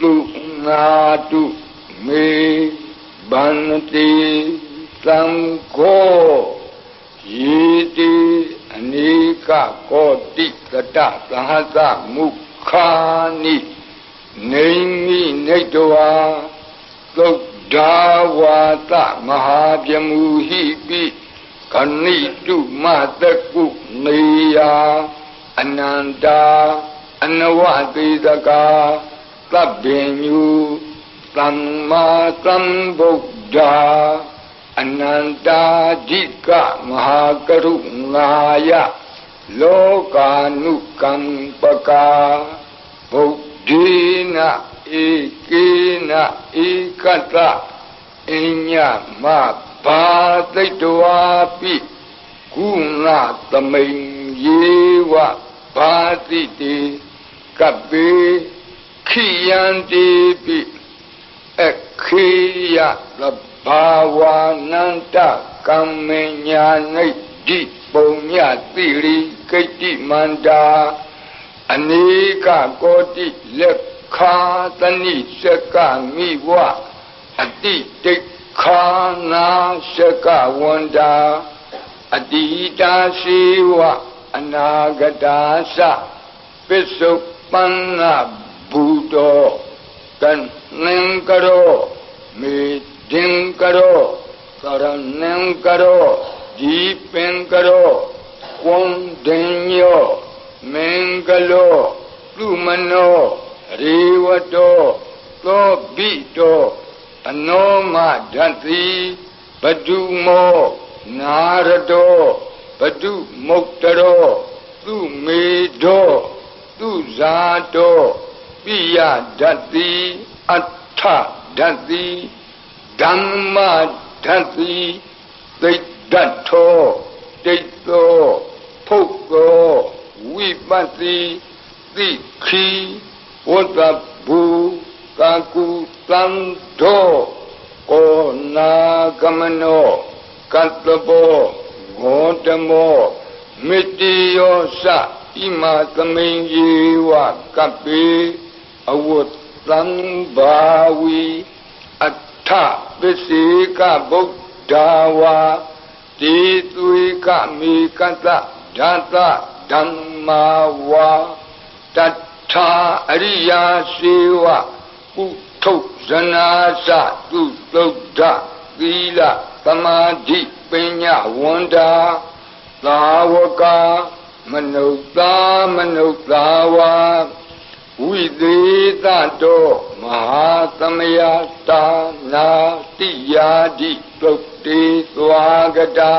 သူငါတုမေဗန္တိသံဃောယေတိအနိကကောတိကတသဟသမုခာနိနေမိနေတဝါသုတ်ဒါဝါသမဟာပြမူဟိပိခဏိတုမတကုနေယအနန္တာအနဝတိတကာ သဗ္ဗညုသမ္မာသမ္ဗုဒ္ဓအနန္တာဓိကမဟာကရုဏာယလောကာနုကံပကာဗုဒ္ဓေနဧကေနဧကတအညမဘာသိတဝါပိကုဏသမိန်ယေဝဘာတိတေကပေ ခိယံတိပိခေယသဘာဝနန္တကမ္မညာနိတိပုံညတိရိကိတိမန္တာအနေကကောတိလက်ခာတဏိစကမိဝအတိတိခာနာစကဝန္တာအတိတာရှိဝအနာဂတာသပစ္စုပန္န ဘူတောကံနံကရောမေဒင်ကရောသရဏံကရောဒီပင်ကရောကွန်ဒင်ညောမင်္ဂလောလူမနောရေဝတောသောဘိတောအနောမဓတ္တိဘဒုမောနာရတောဘဒုမုတ်တရောသူမေတောသူဇာတော ပိယဓတ္တိအဋ္ဌဓတ္တိဓမ္မဓတ္တိသိတ္တထောတိတ်သောဖုတ်သောဝိပတ္တိသိခီဝတ္တဘူကာကုတံသောကောနာကမနောကတ္တဘောဂောတမောမေတ္တိယောသဣမသမိန်ယေဝကပိ အဝတ်သံဘာဝီအထပစ္စေကဗုဒ္ဓဝါတိသွေကမေကတဓာတဓမ္မာဝါတထာအရိယာစေဝပုထုဇနာသသူသုဒ္ဓသီလသမာဓိပညာဝန္တာသာဝကမနုဿာမနုဿာဝါ ဝိသေးတတောမဟာသမယတာနာတိယာတိသုတ်တေသွားကတာ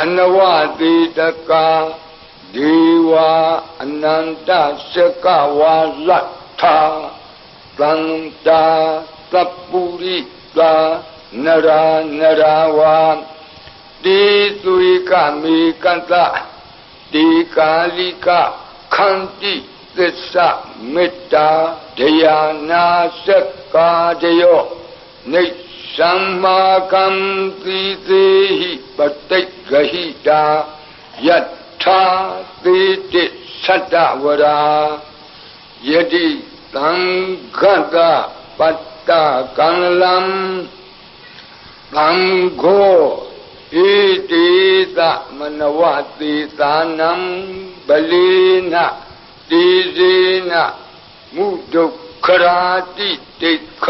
အနဝတိတကာဒေဝအနန္တစကဝါလတ်ထာသန္တာသပ္ပုရိသာနရာနရာဝါတိသွေကမေကတတေကာလိကခန္တိ သစ္စာမေတ္တာတရားနာစက္ကာတယောနေသမ္မာကံတိသေဟိပတိတ်ဂဟိတာယထာသေတိသတ္တဝရာယတိသံဃတပတ္တကံလံသံဃောဣတိသမနဝတိသာနံပလီနာ တိဇေနမုဒုက္ခရာတိတိခ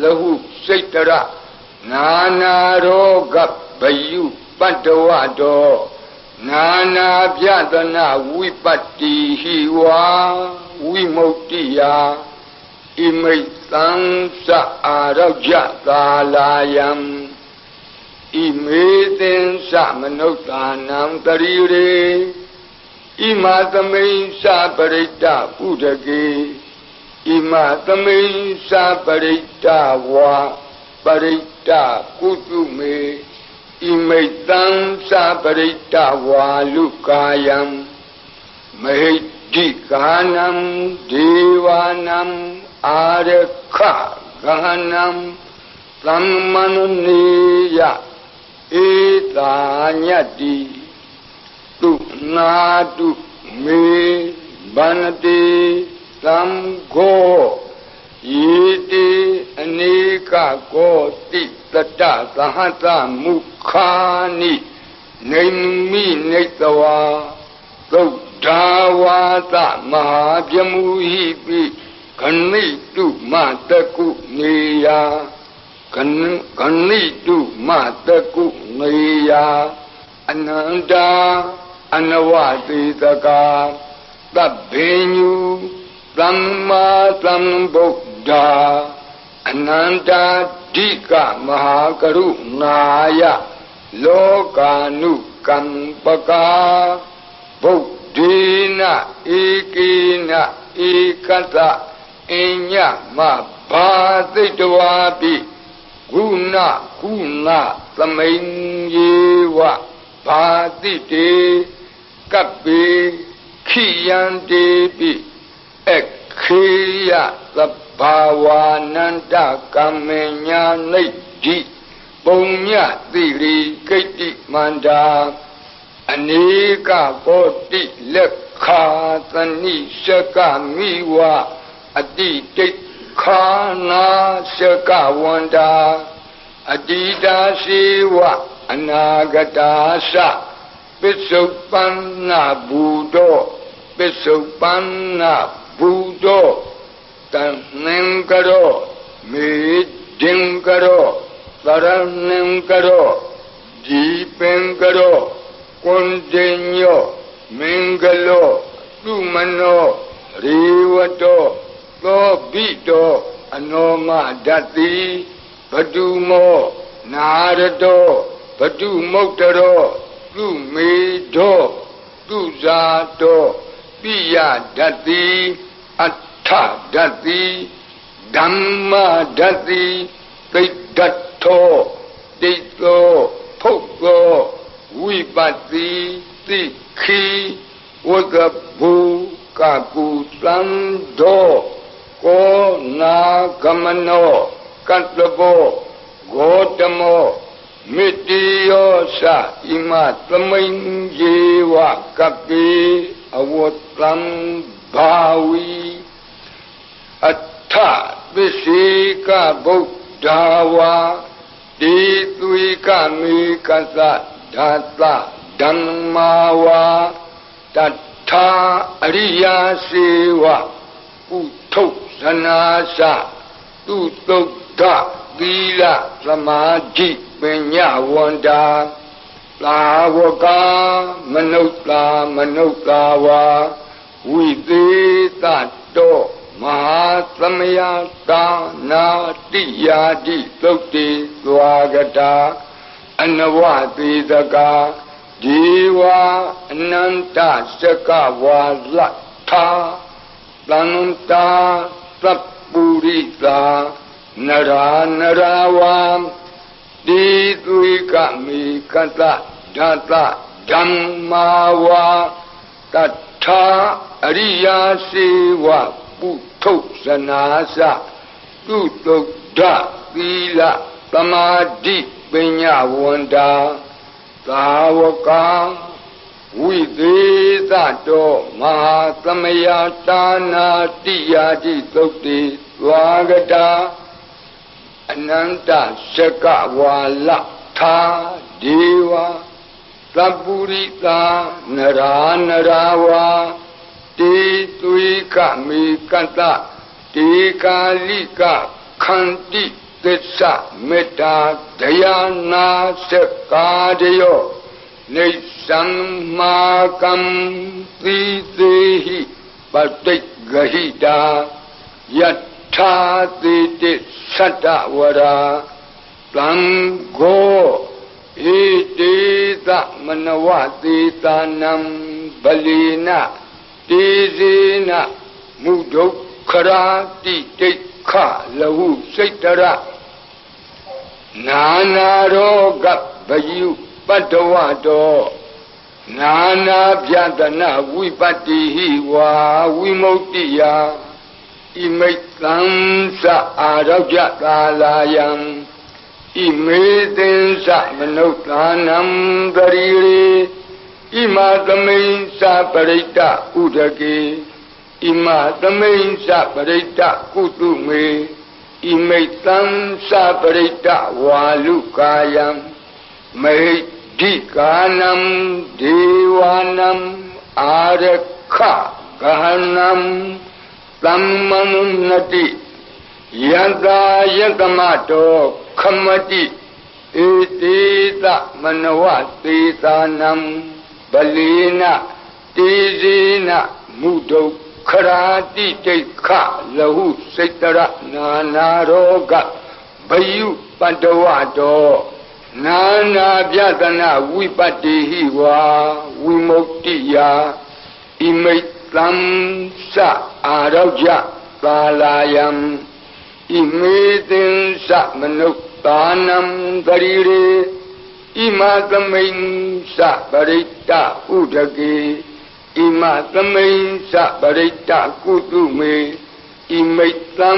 လဟုစိတ်တရနာနာရောဂဗယုပတ္တဝတောနာနာပြဒနာဝိပတ္တိဟိဝါဝိမု ക്തി ယာဣမိတ်သံသအာရောကြကာလာယံဣမေသင်္စမနုဿာနံတရိရေ ဣမာသမိန်သပရိတ္တဥဒကေဣဣမသမိသပရိတ္တဝါပရိတ္တကုတုမေဣမိတံသပရိတ္တဝါလူကာယံမဟိတိကာနံဒေဝနံအာရခဂဟနံသမ္မနနေယဧတာညတိတု နာတုမေဗန္တိသံဃောယေတိအနေကကောတိတတသဟတမုခာနိနေမိနေတဝါသုဒ္ဓဝါသမဟာပြမူဟိပိခဏိတုမတကုနေယခခဏိတုမတကုနေယအနန္တာ အနဝတိတကာသဗ္ဗညုသမ္မာသမ္ဗုဒ္ဓအနန္တာဓိကမဟာကရုဏာယလောကာနုကံပကာဗုဒ္ဓေနဧကေနဧကတအညမဘာသိတဝါပိဂုဏကုဏသမိန်ယေဝဘာတိတေ ကပ္ပေခိယံတေပိအခေယသဘာဝနန္တကမ္မညာနိဋ္ဌိပုံညတိရိကိတ္တိမန္တာအနေကဘောတိလက်ခာသနိရှကမိဝအတိတိခာနာရှကဝန္တာအတိတာရှိဝအနာဂတာသ ပစ္စုပန်နာဘူတောပစ္စုပန်နာဘူတောတန်နင်္ကရောမေဒင်္ကရောသရဏင်္ကရောဒီပင်္ကရောကွန်တင်ညောမင်္ဂလောသူမနောရေဝတောသောဘိတောအနောမဓတ္တိဘဒုမောနာရတောဘဒုမုတ်တရော သူမေတောသူဇာတောပိယဓတ္တိအထဓတ္တိဓမ္မဓတ္တိသိတ္တထောတိတ်သောဖုတ်သောဝိပတ္တိသိခိဝကဘူကကုသံသောကောနာကမနောကတ္တဘောဂေါတမော မေတ္တိယောသဣမသမိန်ယေဝကပိအဝတ္တံဘာဝီအထသစ္စေကဗုဒ္ဓဝါတိသွေကမေကသဓာတဓမ္မာဝါတထာအရိယာစေဝဥထုဇနာသသူတုဒ္ဓသီလသမာဓိ ပညာဝန္တာသာဝကမနုဿာမနုဿာဝါဝိသေတတောမဟာသမယကာနာတိယာတိသုတ်တိသွားကတာအနဝသေတကာဒီဝအနန္တစကဝါလထာတန္တာသပ္ပုရိတာနရာနရာဝံ တိသွေကမိကတဓာတဓမ္မာဝါတထာအရိယာစေဝပုထုဇနာသသူတုဒ္ဓသီလသမာဓိပညာဝန္တာသာဝကဝိသေးသတောမဟာသမယတာနာတိယာတိသုတ်တိသွားကတာ အနန္တစကဝါလထာဒေဝသပ္ပုရိတာနရာနရာဝါတေသွေကမေကတတေကာလိကခန္တိသစ္စာမေတ္တာဒယာနာစကာတယောနေသံမာကံသီသေးဟိပတိတ်ဂဟိတာယ ထာတိတိသတ္တဝရာတံဃောဣတိသမနဝတိတာနံဗလီနတေဇေနမုဒုက္ခခရာတိဒိဋ္ခလဟုစိတ်တရနာနာရောဂဗယုပတ္တဝတောနာနာပြတနာဝိပတ္တိဟိဝါဝိမု ക്തി ယ ဣမိတ်သံသအာရောကြသာလာယံဣမေသင်္စမနုဿာနံတရီရေဣမာသမိန်္စပရိတ္တဥဒကေဣမာသမိန်္စပရိတ္တကုတုမေဣမိတ်သံသပရိတ္တဝါလူကာယံမေဒိကာနံဒေဝနံအာရခဂဟနံ သမ္မနုနတိယန္တာယတမတောခမတိဧတိတမနဝသေသာနံဗလိနတေဇေနမုဒုခရာတိတိခလဟုစိတ်တရနာနာရောဂဘယုပတ္တဝတောနာနာပြတနာဝိပတ္တိဟိဝါဝိမု ക്തി ယဣမိတ် သံသအာရောကြသာလာယံဣမေသင်္စမနုဿာနံတရီရေဣမသမိန်စပရိတ္တဥဒကေဣမသမိန်စပရိတ္တကုတုမေဣမိတ်သံ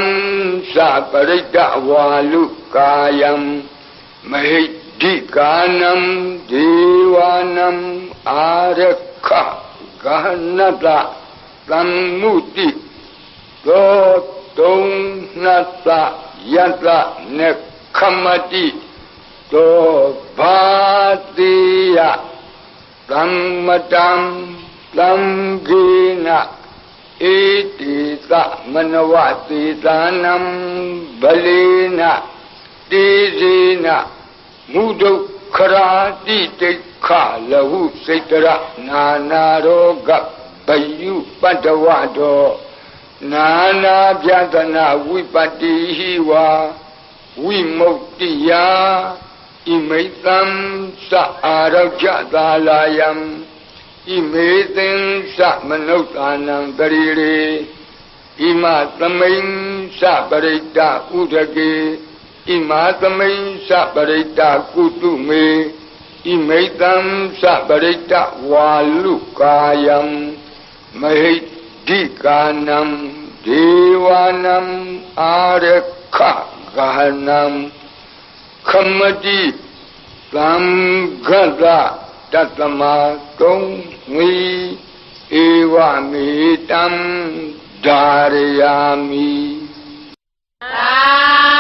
စပရိတ္တဝါလူကာယံမဟိဒိကာနံဒေဝနံအာရခဂဟနတ သံမုတိသောတုံနတယတနေခမတိသောဘာတိယသမ္မတံသံဂေနဧတိသမနဝတိသာနံဗလေနတေဇေနမုဒုခရာတိတိခလဟုစိတ်တရနာနာရောဂ ဘယုပတ္တဝတောနာနာပြဒနာဝိပတ္တိဟိဝါဝိမု ക്തി ယဣမိတံသအာရောကြသာလာယံဣမေသင်္စမနုဿာနံတရီရေဣမသမိန်စပရိတ္တဥဒကေဣမာသမိန်စပရိတ္တကုတုမေဣမိတံစပရိတ္တဝါလူကာယံ မဟိဒိကာနံဒေဝနံအာရခဂဟနံခမတိသံဃတတတမတုံငီဧဝမေတံဓာရယာမိသာ